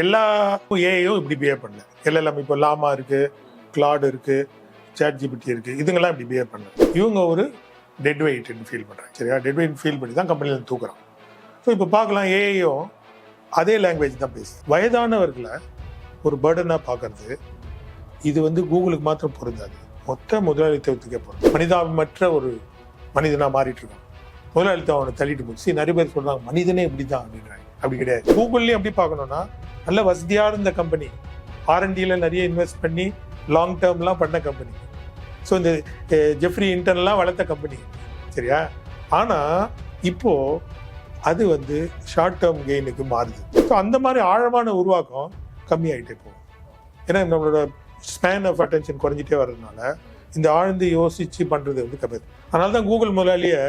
எல்லா ஏஐயும் இப்படி பிஹேவ் பண்ணல எல்எல்எம் இப்போ லாமா இருக்கு கிளாட் இருக்கு சேட் ஜிபிடி இருக்கு. இதுங்கெல்லாம் இப்படி பிஹேவ் பண்ணல இவங்க ஒரு டெட் வெயிட்னு ஃபீல் பண்ணுறாங்க சரியா? டெட் வெயிட் ஃபீல் பண்ணி தான் கம்பெனியில் தூக்குறான். ஸோ இப்போ பார்க்கலாம் ஏஐயும் அதே லாங்குவேஜ் தான் பேசுது. வயதானவர்களை ஒரு பேர்டனாக பார்க்கறது இது வந்து கூகுளுக்கு மாத்திரம் பொருந்தாது. மொத்த முதலாளித்துவத்துக்கே பொருந்தும் மனிதாபமற்ற ஒரு மனிதனாக மாறிட்டு இருக்கான் முதலாளித்துவம் அவனை தள்ளிட்டு போச்சு. நிறைய பேர் சொல்கிறாங்க மனிதனே இப்படி தான் அப்படின்றாங்க. அப்படி கிடையாது. கூகுள்லேயும் எப்படி பார்க்கணும்னா நல்ல வசதியாக இருந்த கம்பெனி ஆர்என்டியில் நிறைய இன்வெஸ்ட் பண்ணி லாங் டேர்ம்லாம் பண்ண கம்பெனி ஸோ இந்த ஜெஃப்ரி இன்டர்ன்லாம் வளர்த்த கம்பெனி சரியா? ஆனால் இப்போது அது வந்து ஷார்ட் டேர்ம் கெயினுக்கு மாறுது. ஸோ அந்த மாதிரி ஆழமான உருவாக்கம் கம்மியாயிட்டே போகும் ஏன்னா நம்மளோட ஸ்பேன் ஆஃப் அட்டென்ஷன் குறைஞ்சிட்டே வர்றதுனால இந்த ஆழ்ந்து யோசித்து பண்ணுறது வந்து கம்மி. அதனால தான் கூகுள் முதலாளியை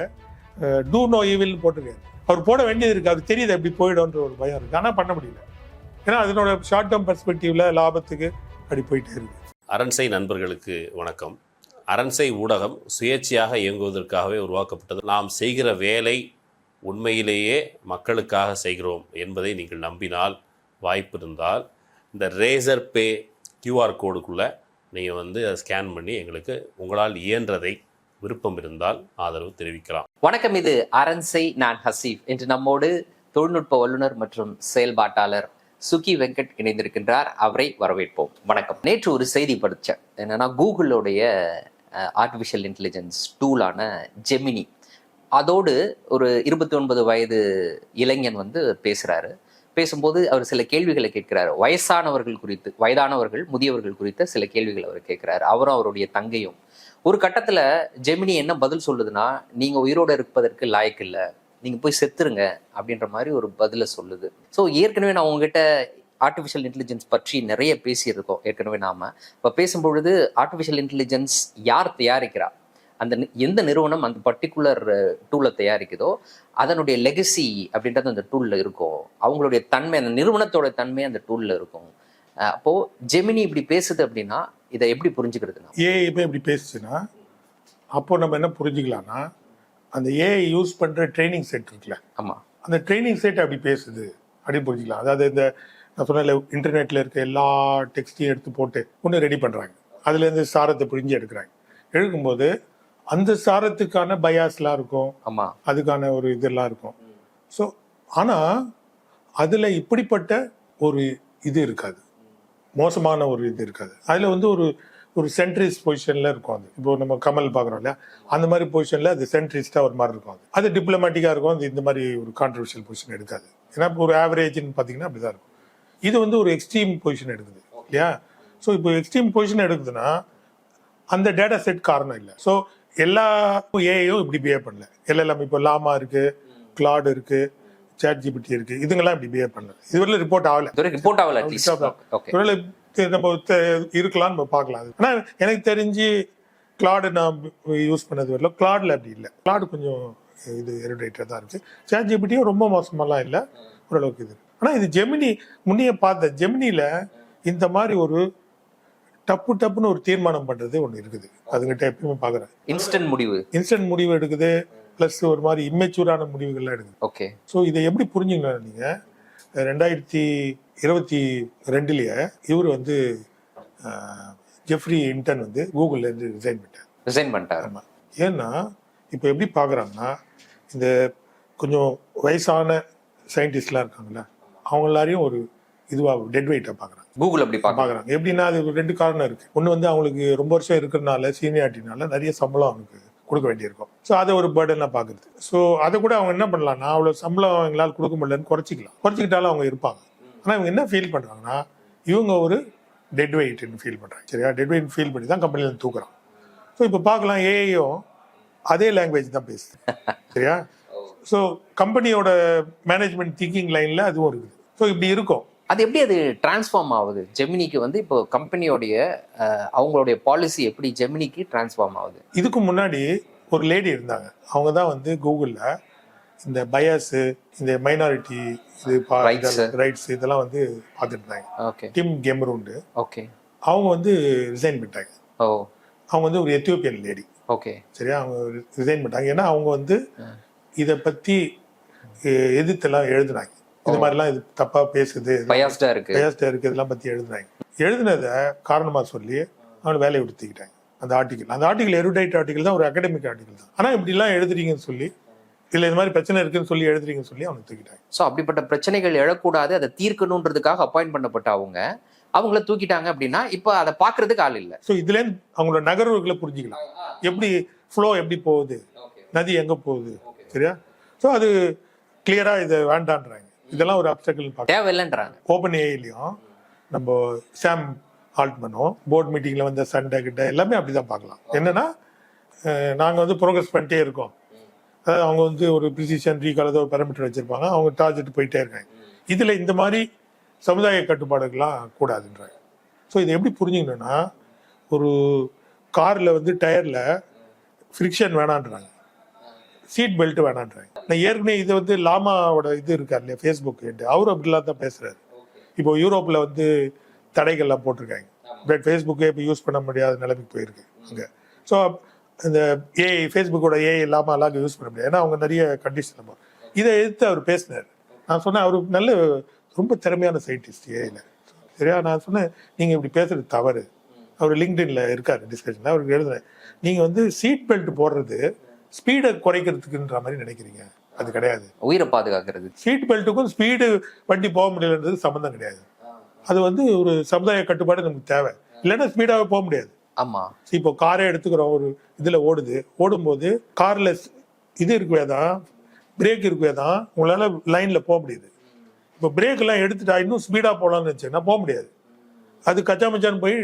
டூ நோ ஈவில்னு போட்டிருக்காரு. அவர் போட வேண்டியது இருக்குது அது தெரியுது எப்படி போயிடும்ன்ற ஒரு பயம் இருக்குது ஆனால் பண்ண முடியல. ஏன்னா அதனோட ஷார்ட் டேர்ம் பெர்ஸ்பெக்டிவ்ல லாபத்துக்கு அப்படி போயிட்டே இருக்கு. அரண்சை நண்பர்களுக்கு வணக்கம். அரண்சை ஊடகம் சுயேட்சையாக இயங்குவதற்காகவே உருவாக்கப்பட்டது. நாம் செய்கிற வேலை உண்மையிலேயே மக்களுக்காக செய்கிறோம் என்பதை நீங்கள் நம்பினால் வாய்ப்பு இருந்தால் இந்த ரேசர் பே கியூஆர் கோடுக்குள்ளே நீங்கள் வந்து அதை ஸ்கேன் பண்ணி எங்களுக்கு உங்களால் இயன்றதை விருப்பம் இருந்தால் ஆதரவு தெரிவிக்கலாம். வணக்கம் இது அரண்சை நான் ஹசீப். இன்று நம்மோடு தொழில்நுட்ப வல்லுநர் மற்றும் செயல்பாட்டாளர் சுகி வெங்கட் இணைந்திருக்கின்றார். அவரை வரவேற்போம். வணக்கம். நேற்று ஒரு செய்தி படித்தேன் என்னன்னா கூகுளோடைய ஆர்டிஃபிஷியல் இன்டெலிஜென்ஸ் டூலான ஜெமினி அதோடு ஒரு இருபத்தி ஒன்பது வயது இளைஞன் வந்து பேசுகிறாரு பேசும்போது அவர் சில கேள்விகளை கேட்கிறார். வயசானவர்கள் குறித்து வயதானவர்கள் முதியவர்கள் குறித்த சில கேள்விகளை அவர் கேட்கிறார். அவரும் அவருடைய தங்கையும். ஒரு கட்டத்தில் ஜெமினி என்ன பதில் சொல்லுதுன்னா நீங்கள் உயிரோடு இருப்பதற்கு லாயக்கு இல்லை நீங்க போய் செத்துருங்க அப்படின்ற மாதிரி ஒரு பதில சொல்லுது. ஸோ ஏற்கனவே நான் உங்ககிட்ட ஆர்டிஃபிஷியல் இன்டெலிஜென்ஸ் பற்றி நிறைய பேசியிருக்கோம் ஏற்கனவே நாம. இப்போ பேசும்பொழுது ஆர்டிஃபிஷியல் இன்டெலிஜென்ஸ் யார் தயாரிக்கிறா? அந்த எந்த நிறுவனம் அந்த பர்டிகுலர் டூலை தயாரிக்குதோ அதனுடைய லெகசி அப்படின்றது அந்த டூலில் இருக்கும். அவங்களுடைய தன்மை அந்த நிறுவனத்தோட தன்மை அந்த டூலில் இருக்கும். அப்போது அப்போ ஜெமினி இப்படி பேசுது அப்படின்னா இதை எப்படி புரிஞ்சுக்கிறதுனா? ஏ இப்போ இப்படி பேசுச்சுன்னா அப்போ நம்ம என்ன புரிஞ்சுக்கலாம்னா அந்த ஏஐ யூஸ் பண்ற ட்ரைனிங் செட் இருக்குல்ல? ஆமா. அந்த ட்ரைனிங் செட் அப்படி பேசுது. அப்படின்னு புரிஞ்சுக்கலாம். அதாவது இந்த நான் சொன்ன இன்டர்நெட்ல இருக்க எல்லா டெக்ஸ்டையும் எடுத்து போட்டு ஒன்று ரெடி பண்றாங்க. அதுல இருந்து சாரத்தை புரிஞ்சு எடுக்கிறாங்க. எடுக்கும்போது அந்த சாரத்துக்கான பயாஸ்லாம் இருக்கும். ஆமா. அதுக்கான ஒரு இதெல்லாம் இருக்கும். ஸோ ஆனா அதுல இப்படிப்பட்ட ஒரு இது இருக்காது. மோசமான ஒரு இது இருக்காது. அதுல வந்து ஒரு ஒரு சென்ட்ரிஸ்ட் பொசிஷன்ல இருக்கும் அது. இப்போ நம்ம கமல் பார்க்குறோம் இல்லையா? அந்த மாதிரி பொசிஷன்ல அது சென்ட்ரிஸ்டா ஒரு மாதிரி இருக்கும் அது. அது டிப்ளமேட்டிக்கா இருக்கும் அது இந்த மாதிரி ஒரு கான்ட்ரவர்ஷியல் பொசிஷன் எடுக்காது. ஏன்னா இப்போ ஒரு ஆவரேஜ்னு பார்த்தீங்கன்னா அப்படிதான் இருக்கும். இது வந்து ஒரு எக்ஸ்ட்ரீம் பொசிஷன் எடுக்குது இல்லையா? ஸோ இப்போ எக்ஸ்ட்ரீம் பொசிஷன் எடுக்குதுன்னா அந்த டேட்டா செட் காரணம் இல்லை. ஸோ எல்லா ஏஐயும் இப்படி பிஹேவ் பண்ணல. எல்எல்எம் இப்போ லாமா இருக்கு கிளாட் இருக்கு சேட் ஜிபிடி இருக்கு இதுங்கெல்லாம் இப்படி பிஹேவ் பண்ணல. இதுவரை ரிப்போர்ட் ஆகல. ரிப்போர்ட் ஆகல நம்ம இருக்கலாம்னு நம்ம பார்க்கலாம். அது. ஆனா எனக்கு தெரிஞ்சு கிளாடு நான் யூஸ் பண்ணது வரல. கிளாட்ல அப்படி இல்லை. கிளாடு கொஞ்சம் இது எரிடேட்டர் தான் இருக்கு. சேட் ஜிபிடியும் ரொம்ப மோசமாலாம் இல்லை. ஓரளவுக்கு இது. ஆனா இது ஜெமினி முன்னைய பார்த்த ஜெமினில இந்த மாதிரி ஒரு டப்பு டப்புன்னு ஒரு தீர்மானம் பண்றது ஒன்று இருக்குது. அதுகிட்ட எப்பயுமே பார்க்குறேன். இன்ஸ்டன்ட் முடிவு. இன்ஸ்டன்ட் முடிவு எடுக்குது. ப்ளஸ் ஒரு மாதிரி இம்மெச்சூரான முடிவுகள்லாம் எடுக்குது. ஓகே ஸோ இதை எப்படி புரிஞ்சுக்கணும் நீங்க? ரெண்டாயிரத்தி இருபத்தி ரெண்டுலயே இவர் வந்து ஜெஃப்ரி இன்டன் வந்து கூகுள்ல இருந்து ரிசைன் பண்ணிட்டார். ரிசைன் பண்ணிட்டாரு. ஆமா. ஏன்னா இப்போ எப்படி பார்க்குறாங்கன்னா இந்த கொஞ்சம் வயசான சயின்டிஸ்ட்லாம் இருக்காங்கல்ல அவங்க எல்லாரையும் ஒரு இதுவாக டெட் வெயிட்டாக பார்க்குறாங்க கூகுள் அப்படி பார்க்க பார்க்குறாங்க எப்படின்னா அது ரெண்டு காரணம் இருக்கு. ஒன்று வந்து அவங்களுக்கு ரொம்ப வருஷம் இருக்கிறனால சீனியாரிட்டினால நிறைய சம்பளம் அவனுக்கு கொடுக்க வேண்டியிருக்கும். ஸோ அதை ஒரு பேர்டனாக பார்க்குறது ஸோ அதை கூட அவங்க என்ன பண்ணலாம்னா அவ்வளோ சம்பளம் அவங்களால கொடுக்க முடியலன்னு குறைச்சிக்கலாம். குறைச்சிக்கிட்டாலும் அவங்க இருப்பாங்க. ஆனால் இவங்க என்ன ஃபீல் பண்ணுறாங்கன்னா இவங்க ஒரு டெட் வெயிட்னு ஃபீல் பண்ணுறாங்க சரியா? டெட் வெயிட் ஃபீல் பண்ணி தான் கம்பெனியில் தூக்குறான். ஸோ இப்போ பார்க்கலாம் ஏஐயும் அதே லாங்குவேஜ் தான் பேசுது சரியா? ஸோ கம்பெனியோட மேனேஜ்மெண்ட் திங்கிங் லைனில் அதுவும் இருக்குது. ஸோ இப்படி இருக்கும். அது எப்படி அது டிரான்ஸ்ஃபார்ம் ஆகுது? ஜெமினிக்கு வந்து இப்போ கம்பெனியோடைய அவங்களுடைய பாலிசி எப்படி ஜெமினிக்கு டிரான்ஸ்ஃபார்ம் ஆகுது? இதுக்கு முன்னாடி ஒரு லேடி இருந்தாங்க. அவங்க தான் வந்து கூகுளில் இந்த பயாஸு இந்த மைனாரிட்டி இது. ரைட்ஸ் இதெல்லாம் வந்து பார்த்துட்டு இருந்தாங்க ஓகே டிம் கெமரூண்டு ஓகே அவங்க வந்து ரிசைன் பண்ணிட்டாங்க. ஓ. அவங்க வந்து ஒரு எத்தியோப்பியன் லேடி ஓகே சரியா? அவங்க ரிசைன் பண்ணிட்டாங்க. ஏன்னா அவங்க வந்து இதை பற்றி எதிர்த்தெல்லாம் எழுதுனாங்க. இந்த மாதிரிலாம் இது தப்பா பேசுது பயாஸ்டா இருக்கு. பேஸ்டா இருக்கு இதெல்லாம் பத்தி எழுதுனாங்க. எழுதுனதை காரணமா சொல்லி அவனை வேலையை விட்டு தூக்கிட்டாங்க அந்த ஆர்டிகல் அந்த ஆர்டிகல் எருடைட் ஆர்டிகல் தான் ஒரு அகடமிக் ஆர்டிகல் தான். ஆனா இப்படி எல்லாம் எழுதுறீங்கன்னு சொல்லி இல்ல இந்த மாதிரி பிரச்சனை இருக்குன்னு சொல்லி எழுதுறீங்கன்னு சொல்லி அவனை தூக்கிட்டாங்க. சோ அப்படிப்பட்ட பிரச்சனைகள் எழக்கூடாது அதை தீர்க்கணுன்றதுக்காக அப்பாயிண்ட் பண்ணப்பட்ட அவங்க. அவங்கள தூக்கிட்டாங்க அப்படின்னா இப்ப அதை பாக்குறதுக்கு ஆள் இல்ல. ஸோ இதுல இருந்து அவங்களோட நகர்வுகளை புரிஞ்சுக்கலாம். எப்படி ஃப்ளோ எப்படி போகுது? நதி எங்க போகுது? சரியா? ஸோ அது கிளியரா இதை வேண்டான்றாங்க. இதெல்லாம் ஒரு அப்டக்கல் தேவையில்லைன்றாங்க. ஓப்பன் ஏஐலையும் நம்ம சாம் ஆல்ட்மனோ போர்ட் மீட்டிங்ல வந்த சண்டை கிட்ட எல்லாமே அப்படிதான் பார்க்கலாம். என்னன்னா அஹ், நாங்க வந்து ப்ரோக்ரஸ் பண்ணிட்டே இருக்கோம். அவங்க வந்து ஒரு ப்ரிசிஷன் ரீகால் ஏதோ ஒரு பெரமிட்டர் வச்சிருப்பாங்க. அவங்க டார்கெட் போயிட்டே இருக்காங்க. இதுல இந்த மாதிரி சமுதாய கட்டுப்பாடுகள்லாம் கூடாதுன்றாங்க. ஸோ இதை எப்படி புரிஞ்சுக்கணும்னா ஒரு கார்ல வந்து டயர்ல ஃப்ரிக்ஷன் வேணான்றாங்க. சீட் பெல்ட் வேணான்றாங்க. நான் ஏற்கனவே இது வந்து லாமாவோட இது இருக்கார் இல்லையா ஃபேஸ்புக் அவரும் அப்படிலாம் தான் பேசுறாரு. இப்போ யூரோப்ல வந்து தடைகள்லாம் போட்டிருக்காங்க. பட் ஃபேஸ்புக்கே இப்போ யூஸ் பண்ண முடியாத நிலைமைக்கு போயிருக்கு. அங்கே. ஸோ இந்த ஏஐ ஃபேஸ்புக்கோட ஏஐ இல்லாமல் எல்லாம் யூஸ் பண்ண முடியாது. ஏன்னா அவங்க நிறைய கண்டிஷன் இதை எதிர்த்து அவர் பேசினார். நான் சொன்னேன் அவர் நல்ல ரொம்ப திறமையான சயின்டிஸ்ட் ஏஐல சரியா? நான் சொன்னேன் நீங்கள் இப்படி பேசுறது தவறு. அவர் லிங்க்டின்ல இருக்காரு டிஸ்கஷன் அவருக்கு எழுதுனேன் நீங்கள் வந்து சீட் பெல்ட் போடுறது ஸ்பீடை குறைக்கிறதுக்குன்ற மாதிரி நினைக்கிறீங்க. அது கிடையாது. உயிரை பாதுகாக்கிறது. சீட் பெல்ட்டுக்கும் ஸ்பீடு வண்டி போக முடியலன்றது சம்மந்தம் கிடையாது. அது வந்து ஒரு சமுதாய கட்டுப்பாடு நமக்கு தேவை. இல்லைன்னா ஸ்பீடாக போக முடியாது. ஆமா. இப்போ காரே எடுத்துக்கிறோம் ஒரு இதுல ஓடுது. ஓடும்போது கார்ல இது இருக்குவே தான் பிரேக் இருக்குவே தான் உங்களால லைன்ல போக முடியுது. இப்போ பிரேக் எல்லாம் எடுத்துட்டா இன்னும் ஸ்பீடா போகலாம்னு நினைச்சேன்னா போக முடியாது. அது கச்சா மச்சான்னு போய்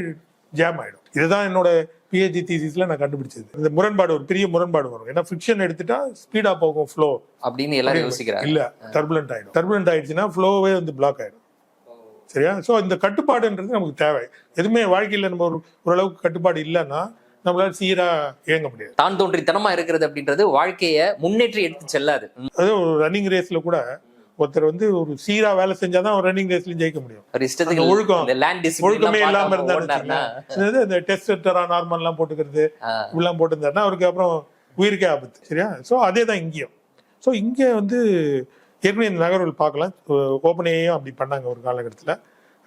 ஜாம் ஆயிடும். இதுதான் என்னோட பிஹெச்டி தீசிஸ்ல நான் கண்டுபிடிச்சது. இந்த முரண்பாடு ஒரு பெரிய முரண்பாடு வரும். ஏன்னா ஃபிக்ஷன் எடுத்துட்டா ஸ்பீடா போகும் ஃப்ளோ அப்படின்னு எல்லாரும் யோசிக்கிறாங்க. இல்ல டர்புலண்ட் ஆயிடும். டர்புலண்ட் ஆயிடுச்சுன்னா ஃப்ளோவே வந்து பிளாக் ஆயிடும். சரியா? ஸோ இந்த கட்டுப்பாடுன்றது நமக்கு தேவை. எதுவுமே வாழ்க்கையில நம்ம ஒரு ஓரளவுக்கு கட்டுப்பாடு இல்லைன்னா நம்மளால சீரா இயங்க முடியாது. தான் தோன்றித்தனமா இருக்கிறது அப்படின்றது வாழ்க்கைய முன்னேற்றி எடுத்து செல்லாது. அதே ஒரு ரன்னிங் ரேஸ்ல கூட ஒருத்தர் வந்து ஒரு சீரா வேலை செஞ்சாதான் ஒரு ரன்னிங் ரேஸ்லயும் ஜெயிக்க முடியும். ஒழுக்கம். ஒழுக்கமே இல்லாம இருந்தாருன்னா இந்த டெஸ்ட் டெரா நார்மல் எல்லாம் போட்டுக்கிறது இப்படிலாம் போட்டுருந்தாருன்னா அவருக்கு அப்புறம் உயிருக்கே ஆபத்து. சரியா? ஸோ அதே தான் இங்கேயும். ஸோ இங்கே வந்து ஏற்கனவே இந்த நகர்வுகள் பார்க்கலாம். ஓப்பனேயும் அப்படி பண்ணாங்க ஒரு காலகட்டத்தில்.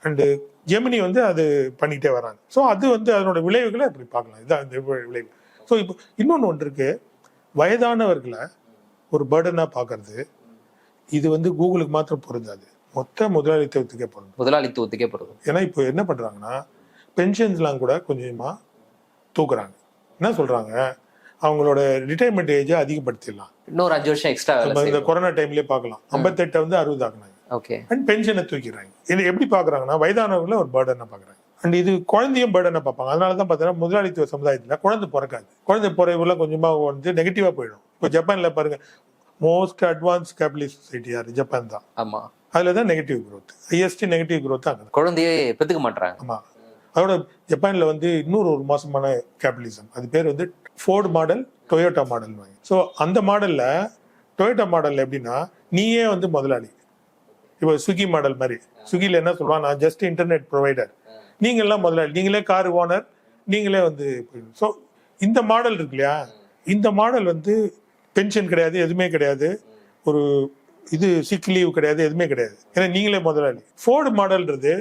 அண்டு ஜெமினி வந்து அது பண்ணிக்கிட்டே வராங்க. ஸோ அது வந்து அதனோட விளைவுகளை அப்படி பார்க்கலாம். இதுதான் இந்த விளைவு. ஸோ இப்போ இன்னொன்று ஒன்று இருக்கு. வயதானவர்களை ஒரு பேர்டனாக பார்க்கறது இது வந்து கூகுளுக்கு மாத்திரம் பொருந்தாது. மொத்த முதலாளித்துவத்துக்கே பொருந்தும். முதலாளித்துவத்துக்கே போறது ஏன்னா இப்போ என்ன பண்றாங்கன்னா பென்ஷன்ஸ்லாம் கூட கொஞ்சமா தூக்குறாங்க. என்ன சொல்றாங்க? அவங்களோட ரிட்டையர்மெண்ட் ஏஜை அதிகப்படுத்திடலாம். இன்னொரு அஞ்சு வருஷம் எக்ஸ்ட்ரா இந்த கொரோனா டைம்லயே பார்க்கலாம். ஐம்பத்தெட்டை வந்து அறுபது ஆக்குனாங்க. Okay and பென்ஷனை தூக்கிடுறாங்க. இது எப்படி பார்க்கறாங்கன்னா வயதானவர்களை ஒரு பேர்டனை பார்க்குறாங்க. அண்ட் இது குழந்தையும் பேர்டனை பார்ப்பாங்க. அதனால தான் பார்த்தீங்கன்னா முதலாளித்துவ சமுதாயத்தில் குழந்தை பிறக்காது. குழந்தை பிறகுல கொஞ்சமாக வந்து நெகட்டிவாக போயிடும். இப்போ ஜப்பான்ல பாருங்க மோஸ்ட் அட்வான்ஸ் கேபிட்டலிஸ்ட் சொசைட்டி யார்? ஜப்பான் தான். ஆமா. அதில் தான் negative growth. Highest negative growth அங்கே. குழந்தையே பெத்துக்க மாட்டாங்க ஆமா. அதோட ஜப்பான்ல வந்து இன்னொரு ஒரு மோசமான கேபிட்டலிசம் அது பேர் வந்து Ford model Toyota model so அந்த மாடலில் டொயோட்டா மாடல் எப்படின்னா நீயே வந்து முதலாளி. இப்போ ஸ்விக்கி மாடல் மாதிரி. ஸ்விக்கியில் என்ன சொல்லுவாங்க நான் ஜஸ்ட் இன்டர்நெட் ப்ரொவைடர் நீங்களெல்லாம் முதலாளி. நீங்களே கார் ஓனர் நீங்களே வந்து ஸோ இந்த மாடல் இருக்கு இல்லையா? இந்த மாடல் வந்து பென்ஷன் கிடையாது எதுவுமே கிடையாது. ஒரு இது சிக் லீவ் கிடையாது எதுவுமே கிடையாது. ஏன்னா நீங்களே முதலாளி. ஃபோர்டு மாடல்ன்றது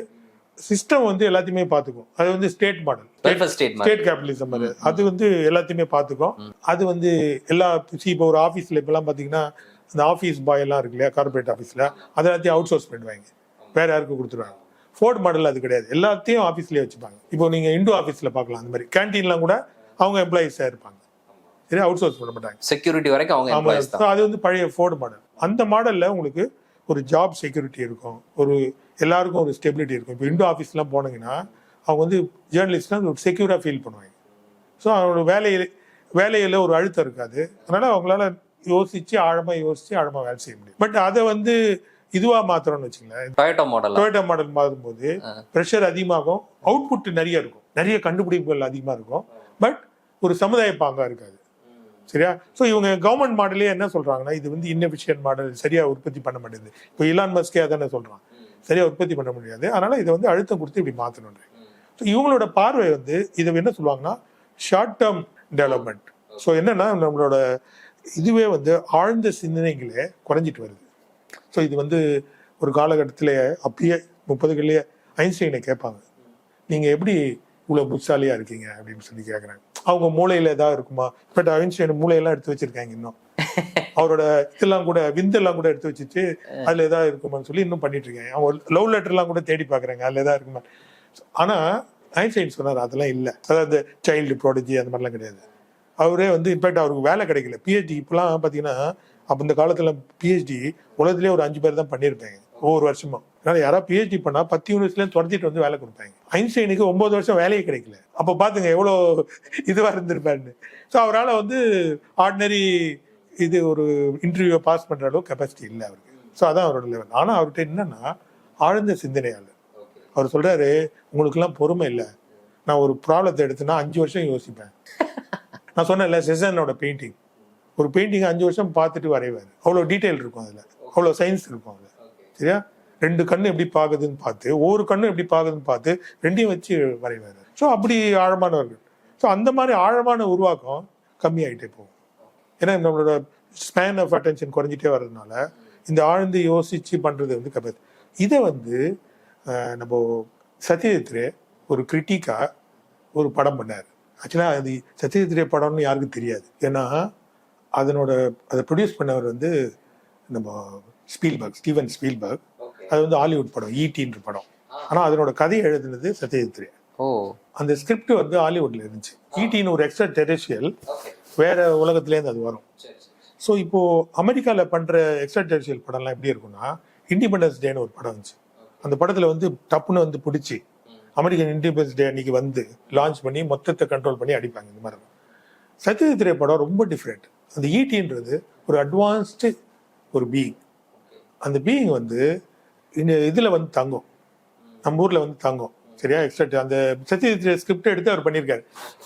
சிஸ்டம் வந்து எல்லாத்தையுமே பார்த்துக்கும். அது வந்து ஸ்டேட் மாடல் ஸ்டேட் கேபிட்டலிசம் அது அது வந்து எல்லாத்தையுமே பார்த்துக்கும். அது வந்து எல்லா இப்போ ஒரு ஆஃபீஸில் இப்போலாம் பார்த்தீங்கன்னா அந்த ஆஃபீஸ் பாய் எல்லாம் இருக்கு இல்லையா கார்பரேட் ஆஃபீஸில் அது எல்லாத்தையும் அவுட் சோர்ஸ் பண்ணிடுவாங்க. வேற யாருக்கும் கொடுத்துருவாங்க. ஃபோர்ட் மாடல் அது கிடையாது. எல்லாத்தையும் ஆஃபீஸ்லேயே வச்சுப்பாங்க. இப்போ நீங்கள் இண்டோ ஆஃபீஸில் பார்க்கலாம் அந்த மாதிரி. கேன்டீன்லாம் கூட அவங்க எம்ப்ளாயிஸாக இருப்பாங்க. சரி அவுட் சோர்ஸ் பண்ண மாட்டாங்க. செக்யூரிட்டி வரைக்கும் அவங்க அது வந்து பழைய ஃபோர்டு மாடல் அந்த மாடல்ல உங்களுக்கு ஒரு ஜாப் செக்யூரிட்டி இருக்கும். ஒரு எல்லாருக்கும் ஒரு ஸ்டெபிலிட்டி இருக்கும். இப்போ இண்டோ ஆஃபீஸ்லாம் போனீங்கன்னா அவங்க வந்து ஜேர்னலிஸ்ட்லாம் ஒரு செக்யூராக ஃபீல் பண்ணுவாங்க. ஸோ அவங்களோட வேலையில் வேலையில் ஒரு அழுத்தம் இருக்காது. அதனால அவங்களால யோசிச்சு ஆழமா யோசிச்சு ஆழமா வேலை செய்ய முடியும். பட் அதை வந்து இதுவா மாத்திரம்னு வச்சுங்களேன் டொயோட்டோ மாடல் டொயோட்டா மாடல் மாறும்போது ப்ரெஷர் அதிகமாகும் அவுட்புட் நிறைய இருக்கும். நிறைய கண்டுபிடிப்புகள் அதிகமாக இருக்கும். பட் ஒரு சமுதாய பாங்கா இருக்காது. சரியா? ஸோ இவங்க கவர்மெண்ட் மாடலே என்ன சொல்றாங்கன்னா இது வந்து இன்னெஃபிஷியன்ட் மாடல் சரியா உற்பத்தி பண்ண மாட்டேங்குது. இப்போ இலான் மஸ்கே அதானே சொல்றான். சரியாக உற்பத்தி பண்ண முடியாது. அதனால் இதை வந்து அழுத்தம் கொடுத்து இப்படி மாற்றணும் ஸோ இவங்களோட பார்வை வந்து இதை என்ன சொல்லுவாங்கன்னா ஷார்ட் டேர்ம் டெவலப்மெண்ட் ஸோ என்னன்னா நம்மளோட இதுவே வந்து ஆழ்ந்த சிந்தனைகளே குறைஞ்சிட்டு வருது. ஸோ இது வந்து ஒரு காலகட்டத்தில் அப்பயே முப்பதுகள்லேயே ஐன்ஸ்டைனை கேட்பாங்க. நீங்கள் எப்படி இவ்வளோ புத்தாலியாக இருக்கீங்க? அப்படின்னு சொல்லி கேட்குறாங்க அவங்க மூளையில் ஏதாவது இருக்குமா? பட் ஐன்ஸ்டைன் மூளையெல்லாம் எடுத்து வச்சிருக்காங்க இன்னும். அவரோட இதெல்லாம் கூட விந்தெல்லாம் கூட எடுத்து வச்சுட்டு அதில் ஏதாவது இருக்குமான்னு சொல்லி இன்னும் பண்ணிட்டு இருக்கேன். அவங்க லவ் லெட்டர்லாம் கூட தேடி பார்க்குறாங்க அதுல ஏதாவது இருக்குமா? ஆனால் ஐன்ஸ்டைன் சொன்னார் அதெல்லாம் இல்லை. அதாவது சைல்டு ப்ராடஜி அந்த மாதிரிலாம் கிடையாது. அவரே வந்து இன்ஃபேக்ட் அவருக்கு வேலை கிடைக்கல. பிஹெச்டி இப்பெல்லாம் பார்த்தீங்கன்னா அப்போ இந்த காலத்தில் பிஹெச்டி உலகத்திலே ஒரு அஞ்சு பேர் தான் பண்ணியிருப்பாங்க ஒவ்வொரு வருஷமும். அதனால யாராவது பிஹெச்டி பண்ணா பத்து யூனிவர்சிட்டிலையும் துரத்திட்டு வந்து வேலை கொடுப்பாங்க. ஐன்ஸ்டைனுக்கு ஒன்பது வருஷம் வேலையே கிடைக்கல. அப்போ பார்த்துங்க எவ்வளோ இதுவாக இருந்திருப்பாருன்னு. ஸோ அவரால் வந்து ஆர்டினரி இது ஒரு இன்டர்வியூவை பாஸ் பண்ணுற அளவுக்கு கெப்பாசிட்டி இல்லை அவருக்கு. ஸோ அதான் அவரோட லெவல் ஆனால் அவர்கிட்ட என்னன்னா ஆழ்ந்த சிந்தனையாளர். அவர் சொல்கிறாரு உங்களுக்கெல்லாம் பொறுமை இல்லை. நான் ஒரு ப்ராப்ளத்தை எடுத்துனா அஞ்சு வருஷம் யோசிப்பேன். நான் சொன்னேன்ல செசனோட பெயிண்டிங் ஒரு பெயிண்டிங் அஞ்சு வருஷம் பார்த்துட்டு வரைவார். அவ்வளோ டீட்டெயில் இருக்கும் அதில். அவ்வளோ சயின்ஸ் இருக்கும் அதில். சரியா? ரெண்டு கண்ணு எப்படி பார்க்குதுன்னு பார்த்து ஒவ்வொரு கண்ணு எப்படி பார்க்குதுன்னு பார்த்து ரெண்டையும் வச்சு வரைவார். ஸோ அப்படி ஆழமானவர்கள். ஸோ அந்த மாதிரி ஆழமான உருவாக்கம் கம்மியாயிட்டே போகும். ஏன்னா நம்மளோட ஸ்பேன் ஆஃப் அட்டென்ஷன் குறைஞ்சிட்டே வர்றதுனால இந்த ஆழ்ந்து யோசிச்சு பண்றது வந்து கபத் இதை வந்து நம்ம சத்யஜித்ரே ஒரு கிரிட்டிக்கா ஒரு படம் பண்ணார். ஆக்சுவலாக அது சத்யஜித்ரே படம்னு யாருக்கும் தெரியாது. ஏன்னா அதனோட அதை ப்ரொடியூஸ் பண்ணவர் வந்து நம்ம ஸ்பீல்பர்க் ஸ்டீவன் ஸ்பீல்பர்க் அது வந்து ஹாலிவுட் படம் ஈட்டின்ற படம். ஆனால் அதனோட கதையை எழுதுனது சத்யஜித்ரே. ஓ. அந்த ஸ்கிரிப்ட் வந்து ஹாலிவுட்ல இருந்துச்சு. ஈட்டின்னு ஒரு எக்ஸ்ட்ரா டெரிஷியல் வேற உலகத்துலேருந்து அது வரும். ஸோ இப்போ அமெரிக்காவில் பண்ற எக்ஸ்ட்ரா டெரிஷியல் படம்லாம் எப்படி இருக்கும்னா இண்டிபெண்டன்ஸ் டேன்னு ஒரு படம் வந்துச்சு அந்த படத்துல வந்து டப்புன்னு வந்து பிடிச்சி அமெரிக்கன் இண்டிபெண்டன்ஸ் டே அன்னைக்கு வந்து லான்ச் பண்ணி மொத்தத்தை கண்ட்ரோல் பண்ணி அடிப்பாங்க இந்த மாதிரி. சத்யஜித்ரே படம் ரொம்ப டிஃப்ரெண்ட் அந்த ஈட்டின்றது ஒரு அட்வான்ஸ்டு ஒரு பீயிங் அந்த பீயிங் வந்து இதில் வந்து தங்கும். நம்ம ஊரில் வந்து தங்கும். சரியா எக்ஸ்ட்ரா அந்த சத்யஜித்ரே ஸ்கிரிப்ட் எடுத்து அவர் பண்ணியிருக்காரு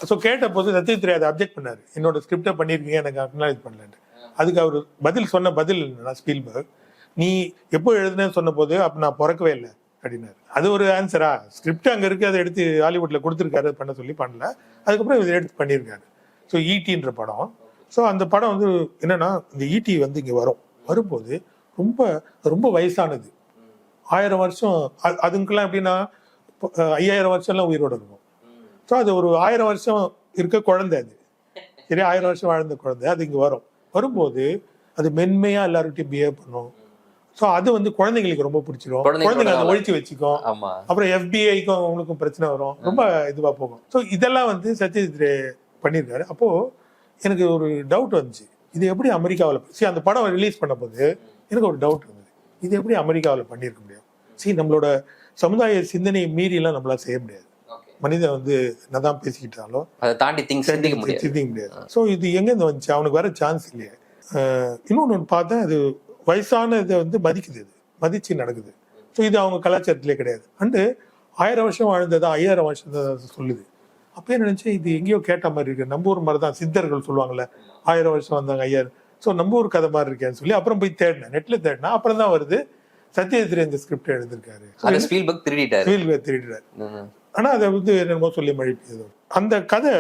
ஸோ கேட்ட போது சத்யஜித்ரே அதை அப்ஜெக்ட் பண்ணார். என்னோட ஸ்கிரிப்டை பண்ணியிருக்கீங்க எனக்கு அக்னாலேஜ் பண்ணலன்ட்டு. அதுக்கு அவர் பதில் சொன்ன பதில் என்னன்னா ஸ்பீல்பர்க் நீ எப்போ எழுதுனேன்னு சொன்ன போது அப்போ நான் பிறக்கவே இல்லை அப்படின்னாரு. அது ஒரு ஆன்சரா ஸ்கிரிப்ட் அங்கே இருக்கு அதை எடுத்து ஹாலிவுட்டில் கொடுத்துருக்காரு பண்ண சொல்லி பண்ணல. அதுக்கப்புறம் இதை எடுத்து பண்ணியிருக்காரு ஸோ ஈட்டின்ற e படம். ஸோ அந்த படம் வந்து என்னன்னா இந்த ஈட்டி வந்து இங்கே வரும். வரும்போது ரொம்ப ரொம்ப வயசானது. ஆயிரம் வருஷம் அது- அதுக்கெல்லாம் எப்படின்னா ஐயாயிரம் வருஷம்லாம் உயிரோட இருக்கும். ஸோ அது ஒரு ஆயிரம் வருஷம் இருக்க குழந்தை அது. சரி ஆயிரம் வருஷம் வாழ்ந்த குழந்தை அது இங்கே வரும். வரும்போது அது மென்மையா எல்லார்கிட்டயும் பிஹேவ் பண்ணும். ஸோ அது வந்து குழந்தைங்களுக்கு ரொம்ப பிடிச்சிரும். குழந்தைங்க அதை. ஒழிச்சு வச்சுக்கும். அப்புறம் எஃபிஐக்கும் அவங்களுக்கும் பிரச்சனை வரும். ரொம்ப இதுவா போகும். ஸோ இதெல்லாம் வந்து சத்யஜித் ரே பண்ணியிருக்காரு. அப்போ எனக்கு ஒரு டவுட் வந்துச்சு. இது எப்படி அமெரிக்காவில் சரி அந்த படம் ரிலீஸ் பண்ண போது எனக்கு ஒரு டவுட் இருந்தது. இது எப்படி அமெரிக்காவில் பண்ணியிருக்க முடியும்? சரி நம்மளோட சமுதாய சிந்தனையை மீறிலாம் நம்மளால செய்ய முடியாது. மனிதன் வந்து என்னதான் பேசிக்கிட்டாலும் அதை தாண்டி திங்ஸ் சிந்திக்க முடியாது. சிந்திக்க முடியாது. ஸோ இது எங்கேருந்து வந்துச்சு? அவனுக்கு வர சான்ஸ் இல்லையே. அஹ் இன்னொன்னு ஒன்று பார்த்தேன் அது வயசான இதை வந்து மதிக்குது இது. மதிச்சு நடக்குது. ஸோ இது அவங்க கலாச்சாரத்திலே கிடையாது. அண்டு ஆயிரம் வருஷம் வாழ்ந்ததா ஐயாயிரம் வருஷம் சொல்லுது. அப்பயே நினைச்சேன் இது எங்கேயோ கேட்ட மாதிரி இருக்கு. நம்ம ஊர் மாதிரி தான் சித்தர்கள் சொல்லுவாங்கல்ல ஆயிரம் வருஷம் வந்தாங்க ஐயாயிரம். ஸோ நம்ம ஊர் கதை மாதிரி இருக்கேன்னு சொல்லி அப்புறம் போய் தேடினேன். நெட்ல தேடினா அப்புறம் தான் வருது. சத்யஜித்ரே இந்த ஸ்கிரிப்ட் எழுதிருக்காரு அது ஸ்பீல்பர்க் திருடிட்டாரு. ஃபீல்வே திருடுறாரு ம். ஆனா அதை வந்து என்னமோ சொல்லி மழிப்பியது. அந்த கதை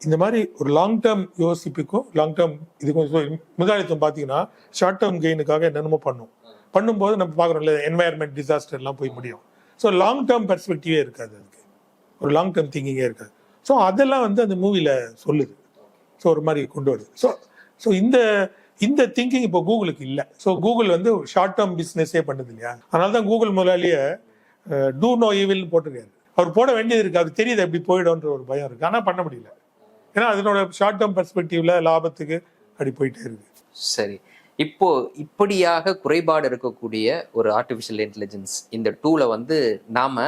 இந்த மாதிரி ஒரு லாங் டேர்ம் யோசிப்புக்கும் லாங் டேர்ம் இதுக்கும் முதலாளித்துவம் பார்த்தீங்கன்னா ஷார்ட் டேர்ம் கெயினுக்காக என்னென்னமோ பண்ணும். பண்ணும்போது நம்ம பார்க்குறோம்ல என்வாயர்மெண்ட் டிசாஸ்டர் எல்லாம் போய் முடியும். ஸோ லாங் டேர்ம் பெர்ஸ்பெக்டிவே இருக்காது அதுக்கு. ஒரு லாங் டேர்ம் திங்கிங்கே இருக்காது. ஸோ அதெல்லாம் வந்து அந்த மூவில சொல்லுது. ஸோ ஒரு மாதிரி கொண்டு வருது. ஸோ ஸோ இந்த இந்த திங்கிங் இப்போ கூகுளுக்கு இல்லை. ஸோ கூகுள் வந்து ஷார்ட் டேர்ம் பிஸ்னஸே பண்ணுது இல்லையா அதனால தான் கூகுள் முதலாளியே டூ நோ ஈவில்னு போட்டிருக்காரு. அவர் போட வேண்டியது இருக்கு. அது தெரியுது எப்படி போயிடும்ன்ற ஒரு பயம் இருக்கு. ஆனால் பண்ண முடியல. ஏன்னா அதனோட ஷார்ட் டேர்ம் பெர்ஸ்பெக்டிவ்ல லாபத்துக்கு அப்படி போயிட்டே இருக்கு. சரி. இப்போ இப்படியாக குறைபாடு இருக்கக்கூடிய ஒரு ஆர்டிஃபிஷியல் இன்டெலிஜென்ஸ் இந்த டூலை வந்து நாம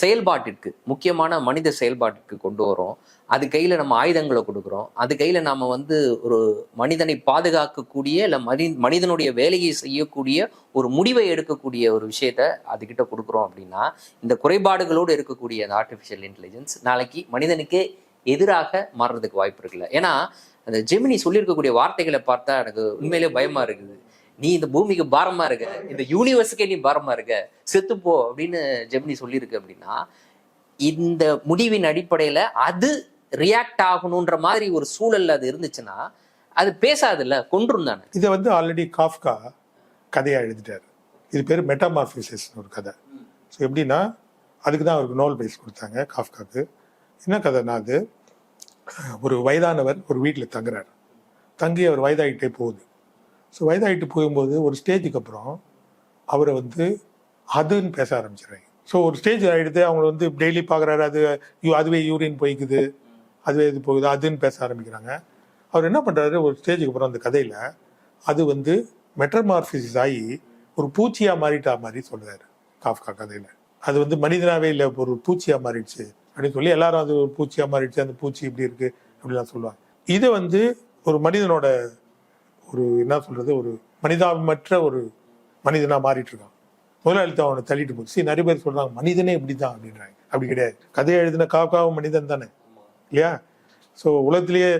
செயல்பாட்டிற்கு முக்கியமான மனித செயல்பாட்டிற்கு கொண்டு வரோம். அது கையில் நம்ம ஆயுதங்களை கொடுக்குறோம். அது கையில் நாம் வந்து ஒரு மனிதனை பாதுகாக்கக்கூடிய இல்லை மனி மனிதனுடைய வேலையை செய்யக்கூடிய ஒரு முடிவை எடுக்கக்கூடிய ஒரு விஷயத்த அதுகிட்ட கொடுக்குறோம் அப்படின்னா இந்த குறைபாடுகளோடு இருக்கக்கூடிய அந்த ஆர்டிஃபிஷியல் இன்டெலிஜென்ஸ் நாளைக்கு மனிதனுக்கே எதிராக மாறுறதுக்கு வாய்ப்பு இருக்குல்ல. ஏன்னா அந்த ஜெமினி சொல்லியிருக்கக்கூடிய வார்த்தைகளை பார்த்தா எனக்கு உண்மையிலேயே பயமாக இருக்குது. நீ இந்த பூமிக்கு பாரமா இருக்க இந்த யூனிவர்ஸுக்கே நீ பாரமா இருக்க செத்துப்போ அப்படின்னு ஜெமினி சொல்லியிருக்கு அப்படின்னா இந்த முடிவின் அடிப்படையில் அது ரியாக்ட் ஆகணுன்ற மாதிரி ஒரு சூழல்ல அது இருந்துச்சுன்னா அது பேசாதுல்ல கொன்றும் தானே. இதை வந்து ஆல்ரெடி காஃப்கா கதையா எழுதிட்டாரு. இது பேர் மெட்டாமார்பிசிஸ்னு ஒரு கதை. ஸோ எப்படின்னா அதுக்கு தான் அவருக்கு நோல் பிரைஸ் கொடுத்தாங்க காஃப்காக்கு என்ன கதைனா அது ஒரு வயதானவர் ஒரு வீட்டில் தங்குறார். தங்கி அவர் வயதாகிட்டே போகுது. ஸோ வயதாகிட்டு போகும்போது ஒரு ஸ்டேஜுக்கு அப்புறம் அவரை வந்து அதுன்னு பேச ஆரம்பிச்சிடுறாங்க. ஸோ ஒரு ஸ்டேஜ் ஆகிடுது அவங்க வந்து டெய்லி பார்க்குறாரு அது அதுவே யூரின் போய்க்குது. அதுவே இது போகுது அதுன்னு பேச ஆரம்பிக்கிறாங்க. அவர் என்ன பண்ணுறாரு ஒரு ஸ்டேஜுக்கு அப்புறம் அந்த கதையில் அது வந்து மெட்டர்மார்பிசிஸ் ஆகி ஒரு பூச்சியாக மாறிட்டா மாதிரி சொல்கிறாரு காஃப்கா கதையில். அது வந்து மனிதனாகவே இல்லை ஒரு பூச்சியாக மாறிடுச்சு அப்படின்னு சொல்லி எல்லாரும் அது ஒரு பூச்சியாக மாறிடுச்சு அந்த பூச்சி இப்படி இருக்கு அப்படிலாம் சொல்லுவாங்க. இதை வந்து ஒரு மனிதனோட ஒரு என்ன சொல்கிறது ஒரு மனிதாபிமற்ற ஒரு மனிதனாக மாறிட்டு இருக்கான். முதலாளித்த அவனை தள்ளிட்டு போச்சு. நிறைய பேர் சொல்கிறாங்க மனிதனே இப்படி தான் அப்படின்றாங்க. அப்படி கிடையாது. கதையை எழுதின காக்காவும் மனிதன் தானே. இல்லையா? ஸோ உலகத்திலேயே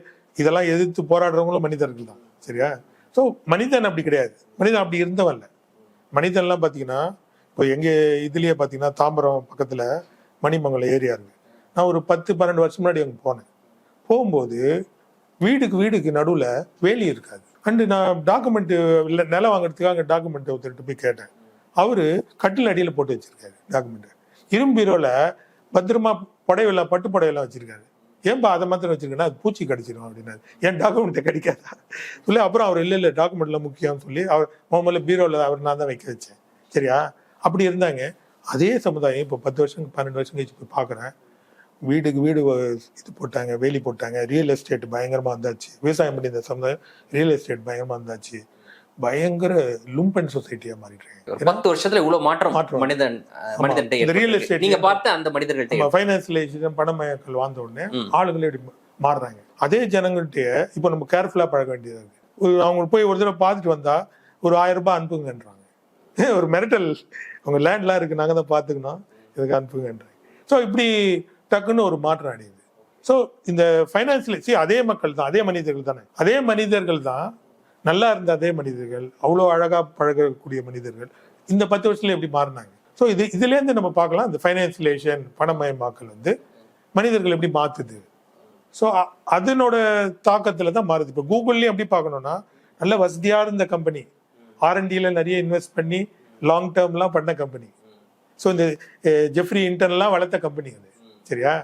இதெல்லாம் எதிர்த்து போராடுறவங்களும் மனிதர்கள் தான் சரியா? ஸோ மனிதன் அப்படி கிடையாது. மனிதன் அப்படி இருந்தவன் இல்லை. மனிதன்லாம் பார்த்தீங்கன்னா இப்போ எங்கள் இதுலேயே பார்த்தீங்கன்னா தாம்பரம் பக்கத்தில் மணிமங்கலம் ஏரியா இருக்கு. நான் ஒரு பத்து பன்னெண்டு வருஷம் முன்னாடி அங்கே போனேன். போகும்போது வீடுக்கு வீடுக்கு நடுவில் வேலி இருக்காது. அண்டு நான் டாக்குமெண்ட் இல்லை நிலம் வாங்குறதுக்காக டாக்குமெண்ட் ஒருத்தர்கிட்ட போய் கேட்டேன். அவர் கட்டில் அடியில் போட்டு வச்சுருக்காரு டாக்குமெண்ட்டு இரும்பீரோவில் பத்திரமா புடவையெல்லாம் பட்டு புடவையெல்லாம் வச்சுருக்காரு. ஏன்பா அதை மாத்திரம் வச்சிருக்கேன்னா அது பூச்சி கடிச்சிடும் அப்படின்னாரு. ஏன் டாக்குமெண்ட்டை கிடைக்காதா? சொல்லி அப்புறம் அவர் இல்லை இல்லை டாக்குமெண்ட்டில் முக்கியம்னு சொல்லி அவர் முதல்ல பீரோவில் அவர் நான் தான் வைக்க வச்சேன். சரியா? அப்படி இருந்தாங்க. அதே சமுதாயம் இப்போ பத்து வருஷம் பன்னெண்டு வருஷம் கழிச்சு போய் பார்க்குறேன் வீடுக்கு வீடு இது போட்டாங்க வேலி போட்டாங்க ரியல் எஸ்டேட் பயங்கரமாக வந்தாச்சு. விவசாயம் பண்ணி இந்த சமுதாயம் ரியல் எஸ்டேட் பயங்கரமாக வந்தாச்சு. பயங்கர லும்பன் சொசைட்டியாக மாறிடுறாங்க ஒரு பத்து வருஷத்துல இவ்வளவு மாற்றம் மாற்றம். மனிதன் real ஏற்பட்டிருக்கு. estate நீங்க பார்த்த அந்த மனிதர்கள்ட்ட வாழ்ந்த உடனே. ஆளுங்களே இப்படி மாறுறாங்க. அதே ஜனங்கள்ட்ட இப்போ நம்ம கேர்ஃபுல்லா பழக வேண்டியதா இருக்கு. அவங்க போய் ஒரு தடவை பார்த்துட்டு வந்தா ஒரு ஆயிரம் ரூபாய் அனுப்புங்கன்றாங்க. ஒரு மிரட்டல் அவங்க லேண்ட்லாம் இருக்கு நாங்க தான் பார்த்துக்கணும். இதுக்கு அனுப்புங்கன்றாங்க. ஸோ இப்படி டக்குன்னு ஒரு மாற்றம் அடையுது. ஸோ இந்த ஃபைனான்சியல் சி அதே மக்கள் தான் அதே மனிதர்கள் தானே. அதே மனிதர்கள் தான் நல்லா இருந்த அதே மனிதர்கள் அவ்வளோ அழகாக பழகக்கூடிய மனிதர்கள் இந்த பத்து வருஷத்துல எப்படி மாறினாங்க? ஸோ இது இதுலேருந்து நம்ம பார்க்கலாம் இந்த ஃபைனான்சியலேஷன் பணமயமாக்கல் வந்து மனிதர்கள் எப்படி மாற்றுது ஸோ அதனோட தாக்கத்தில் தான் மாறுது. இப்போ கூகுள்லேயும் எப்படி பார்க்கணும்னா நல்ல வசதியாக இருந்த கம்பெனி ஆர்என்டியில் நிறைய இன்வெஸ்ட் பண்ணி லாங் டேர்ம்லாம் பண்ண கம்பெனி ஸோ இந்த ஜெஃப்ரி இன்டர்ன்லாம் வளர்த்த கம்பெனி அது. சரியா?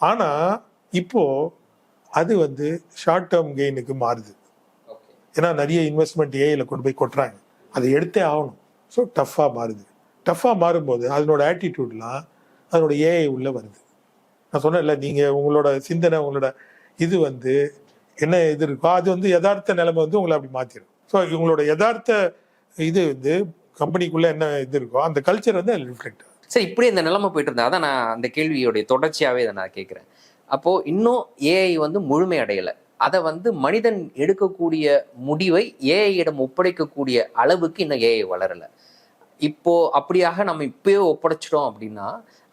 ஆனால் இப்போது அது வந்து ஷார்ட் டேர்ம் கெயினுக்கு மாறுது. ஏன்னா நிறைய இன்வெஸ்ட்மெண்ட் ஏஐயில் கொண்டு போய் கொட்டுறாங்க. அதை எடுத்தே ஆகணும். ஸோ டஃப்பாக மாறுது. டஃப்பாக மாறும்போது அதனோட ஆட்டிடியூட்லாம் அதனோட ஏஐ உள்ளே வருது. நான் சொன்னேன்ல நீங்கள் உங்களோட சிந்தனை உங்களோட இது வந்து என்ன இது இருக்கோ அது வந்து யதார்த்த நிலைமை வந்து உங்களை அப்படி மாற்றிடும் ஸோ இவங்களோட யதார்த்த இது வந்து கம்பெனிக்குள்ள என்ன இது இருக்கோ அந்த கல்ச்சர் வந்து அதில் ரிஃப்ளெக்ட் ஆகுது. சரி இப்படி இந்த நிலைமை போயிட்டு இருந்தா அதான் நான் அந்த கேள்வியோடைய தொடர்ச்சியாவே இதை நான் கேட்கிறேன். அப்போ இன்னும் ஏஐ வந்து முழுமையடையலை அதை வந்து மனிதன் எடுக்கக்கூடிய முடிவை ஏஐயிடம் ஒப்படைக்கக்கூடிய அளவுக்கு இன்னும் ஏஐ வளரல. இப்போ அப்படியாக நம்ம இப்பயே ஒப்படைச்சிட்டோம் அப்படின்னா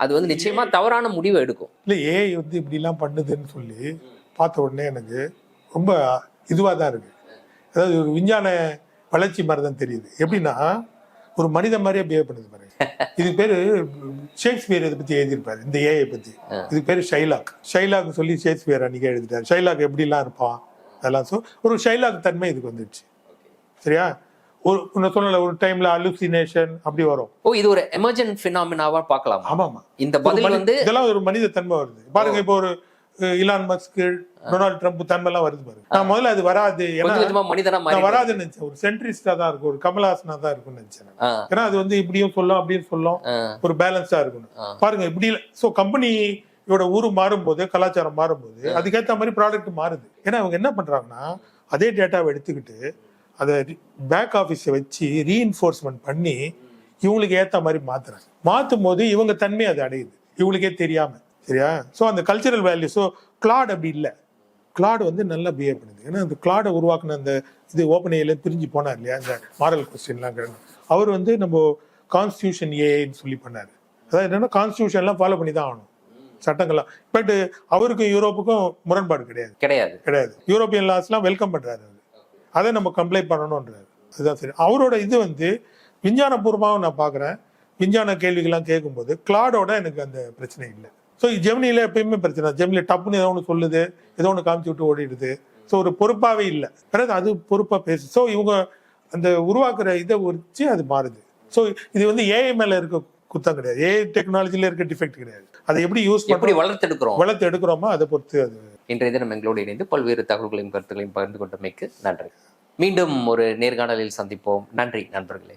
அது வந்து நிச்சயமா தவறான முடிவை எடுக்கும். இல்லை ஏஐ வந்து இப்படிலாம் பண்ணுதுன்னு சொல்லி பார்த்த உடனே எனக்கு ரொம்ப இதுவாக தான் இருக்கு. அதாவது ஒரு விஞ்ஞான வளர்ச்சி மாதிரி தான் தெரியுது. எப்படின்னா ஒரு மனித மாதிரியே பிஹேவ் பண்ணுது பாருங்க. இதுக்கு பேரு ஷேக்ஸ்பியர் இதை பத்தி எழுதியிருப்பாரு இந்த ஏஐ பத்தி. இதுக்கு பேரு ஷைலாக். ஷைலாக் சொல்லி ஷேக்ஸ்பியர் அன்னைக்கு எழுதிட்டாரு. ஷைலாக் எப்படிலாம் இருப்பான்? அதெல்லாம் so ஒரு ஷைலாக் தன்மை இதுக்கு வந்துடுச்சு சரியா? ஒரு நான் சொன்னல ஒரு டைம்ல அலுசினேஷன் அப்படி வரும். ஓ இது ஒரு எமர்ஜென்ட் ஃபினாமினாவா பார்க்கலாம்? ஆமாமா. இந்த பதில் வந்து இதெல்லாம் ஒரு மனித தன்மை வருது. பாருங்க இப்போ ஒரு இலான் மஸ்க் டொனால்ட் ட்ரம்ப் தன்மை எல்லாம் வருது பாருங்க நான் முதல்ல அது வராது. ஏன்னா வராதுன்னு நினைச்சேன். ஒரு சென்ட்ரிஸ்டா தான் இருக்கும். ஒரு கமலஹாசனா தான் இருக்கும்னு நினைச்சேன் ஏன்னா அது வந்து இப்படியும் சொல்லும் அப்படியும் சொல்லும் ஒரு பேலன்ஸா இருக்கணும். பாருங்க இப்படி ஸோ கம்பெனியோட ஊரு மாறும்போது கலாச்சாரம் மாறும்போது அதுக்கேத்த மாதிரி ப்ராடக்ட் மாறுது. ஏன்னா அவங்க என்ன பண்றாங்கன்னா அதே டேட்டாவை எடுத்துக்கிட்டு அதை பேக் ஆஃபீஸை வச்சு ரீஇன்ஃபோர்ஸ்மெண்ட் பண்ணி இவங்களுக்கு ஏத்த மாதிரி மாத்துறாங்க. மாத்தும் போது இவங்க தன்மை அது அடையுது. இவங்களுக்கே தெரியாம. சரியா? ஸோ அந்த கல்ச்சரல் வேல்யூ ஸோ கிளாட் அப்படி இல்லை. கிளாட் வந்து நல்லா பிஹேவ் பண்ணுது. ஏன்னா அந்த கிளாடை உருவாக்குன அந்த இது ஓப்பன் ஏல பிரிஞ்சு போனார் இல்லையா? இந்த மாரல் கொஸ்டின்லாம் அவர் வந்து நம்ம கான்ஸ்டியூஷன் ஏன்னு சொல்லி பண்ணாரு. அதாவது என்னன்னா கான்ஸ்டியூஷன்லாம் ஃபாலோ பண்ணி தான் ஆகணும். சட்டங்கள்லாம். பட் அவருக்கும் யூரோப்புக்கும் முரண்பாடு கிடையாது. கிடையாது. கிடையாது. யூரோப்பியன் லாஸ்லாம் வெல்கம் பண்றாரு அவர். அதை நம்ம கம்ப்ளை பண்ணணுன்றாரு அதுதான் சரி. அவரோட இது வந்து விஞ்ஞானபூர்வமாகவும் நான் பார்க்குறேன். விஞ்ஞான கேள்விகள்லாம் கேட்கும்போது கிளாடோட எனக்கு அந்த பிரச்சனை இல்லை. ஸோ ஜெமினியில் எப்பயுமே பிரச்சனை. ஜெமினியில் டப்புன்னு ஏதோ ஒன்று சொல்லுது ஏதோ ஒன்று காமிச்சு விட்டு ஓடிடுது. ஸோ ஒரு பொறுப்பாகவே இல்லை. பிறகு அது பொறுப்பாக பேசு. ஸோ இவங்க அந்த உருவாக்குற இதை வச்சு அது மாறுது. ஸோ இது வந்து ஏஐ மேல இருக்க குத்தம் கிடையாது. ஏஐ டெக்னாலஜில இருக்க டிஃபெக்ட் கிடையாது. அதை எப்படி யூஸ் பண்ணி வளர்த்தெடுக்கிறோம்? வளர்த்து எடுக்கிறோமோ அதை பொறுத்து அது. இன்றைய தினம் எங்களோடு இணைந்து பல்வேறு தகவல்களையும் கருத்துக்களையும் பகிர்ந்து கொண்டமைக்கு நன்றி. மீண்டும் ஒரு நேர்காணலில் சந்திப்போம். நன்றி நண்பர்களே.